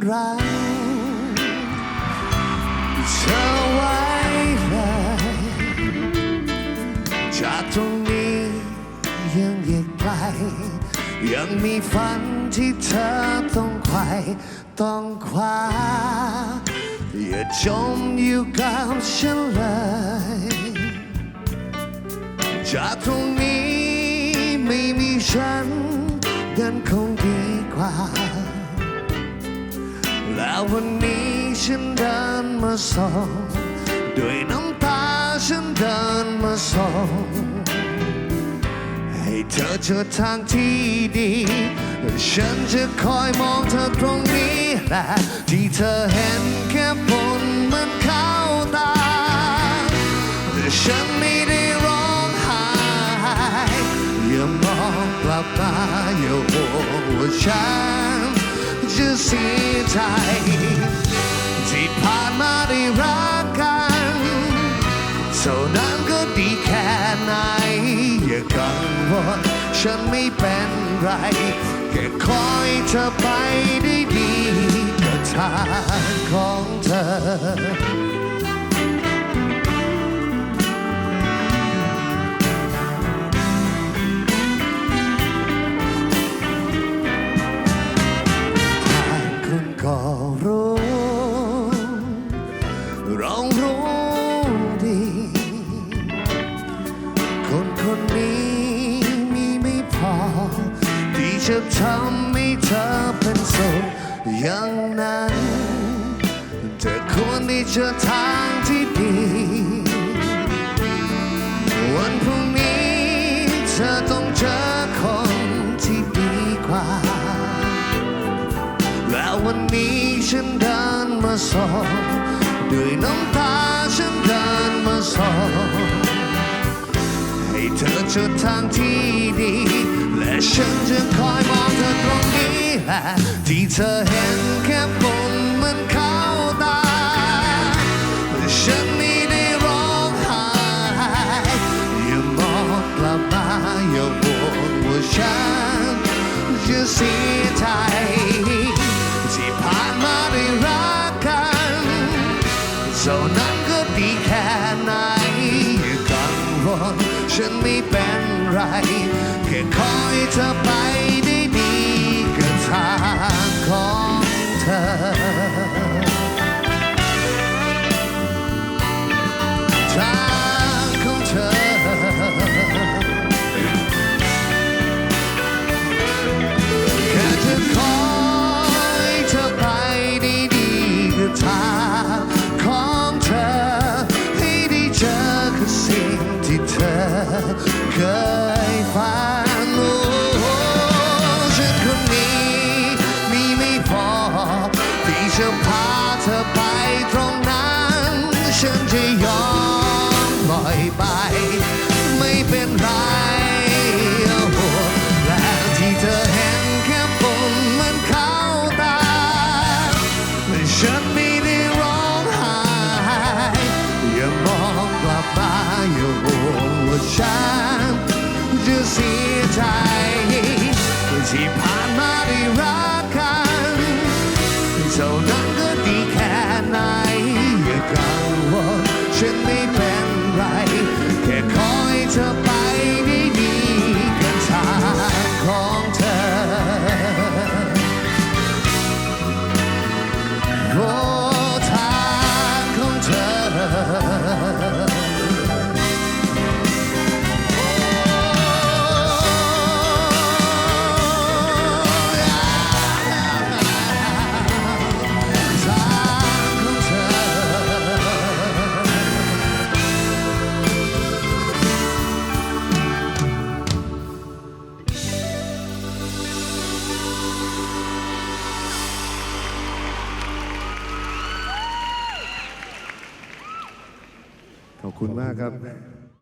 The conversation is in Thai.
ฉันรักเธอไว้เลยจากตรงนี้ยังอีกไกล ยังมีฝันที่เธอต้องไขว่ต้องคว้าอย่าจมอยู่กับฉันเลย จากตรงนี้ไม่มีฉัน ววันนี้ฉันเดินมาส่งด้วยน้ำตาฉันเดินมาส่งให้เธอเจอทางที่ดี ฉันจะคอยมองเธอตรงนี้แหละที่เธอเห็นแค่บนมันเข้าตาแต่ฉันไม่ได้ร้องไห้อย่ามองกลับมาอย่าห่วงว่าฉัน จะเสียใจ ที่ผ่านมาได้รักกันเท่านั้นก็ดีแค่ไหน อย่ากังวลฉันไม่เป็นไร แค่คอยเธอไปได้ดีกับทางของเธอ เรารู้ดี คนคนนี้มีไม่พอ ที่จะทำให้เธอเป็นสุขอย่างนั้นเธอควรที่จะทางที่ดี วันพรุ่งนี้เธอต้องเจอคนที่ดีกว่า แล้ววันนี้ฉันเดินมาส่ง ด้วยน้ำตาฉันเดินมาสอนให้เธอเจอทางที่ดี และฉันจะคอยมองเธอตรงนี้แหละที่เธอเห็นแค่บนมันเข้าตา งฉันไม่เป็นไรแค่คอยเธอไปได้ดีกับทางของเธอ เที่ผ่านมาได้รักกันเท่านั้นก็ดีแค่ไหนอย่ากังวลฉันไม่เป็นไร แค่คอยเธอ คุณมากครับ